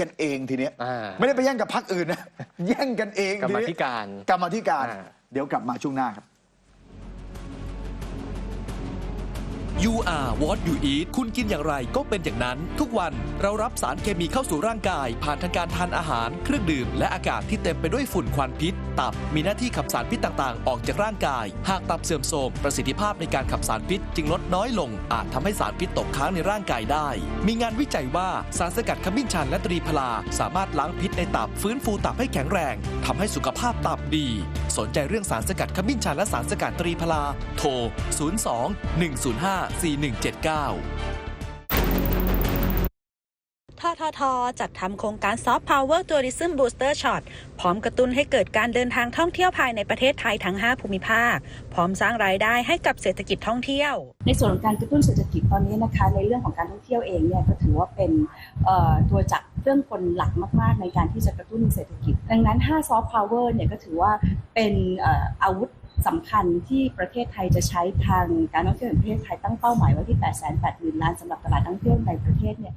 กันเองทีเนี้ยอ่าไม่ได้ไปแย่งกับพรรคอื่นนะ แย่งกันเองกรรมาทีนี้ธิการ กรรมาธิการ อ่า เดี๋ยวกลับมาช่วงหน้าครับ You are what you eat คุณกินอย่างไรก็เป็นอย่างนั้น ทุกวันเรารับสารเคมีเข้าสู่ร่างกาย ผ่านทางการทานอาหาร เครื่องดื่ม และอากาศที่เต็มไปด้วยฝุ่นควันพิษ ตับมีหน้าที่ขับสารพิษต่างๆ ออกจากร่างกาย หากตับเสื่อมโทรมประสิทธิภาพในการขับสารพิษจึงลดน้อยลง อาจทำให้สารพิษตกค้างในร่างกายได้ มีงานวิจัยว่าสารสกัดขมิ้นชันและตรีพลา สามารถล้างพิษในตับฟื้นฟูตับให้แข็งแรงทำให้สุขภาพตับดี สนใจเรื่องสารสกัดขมิ้นชันและสารสกัดตรีพลา โทร 02 105 4179ททท จัดทำโครงการ Soft Power Tourism Booster Shot พร้อมกระตุ้นให้เกิดการเดินทางท่องเที่ยวภายในประเทศไทยทั้ง 5 ภูมิภาค พร้อมสร้างรายได้ให้กับเศรษฐกิจท่องเที่ยว ในส่วนของการกระตุ้นเศรษฐกิจตอนนี้นะคะ ในเรื่องของการท่องเที่ยวเองเนี่ยก็ถือว่าเป็นเอ่อตัวจักร เครื่องกลหลักมาก ๆ ในการที่จะกระตุ้นเศรษฐกิจ ดังนั้น5 soft power เนี่ยก็ถือว่าเป็นอาวุธสำคัญที่ประเทศไทยจะใช้ทางการท่องเที่ยวแห่งประเทศไทยตั้งเป้าหมายไว้ที่ 8 8 0 0 0 0ล้านสำหรับตลาดท่องเที่ยวในประเทศเนี่ย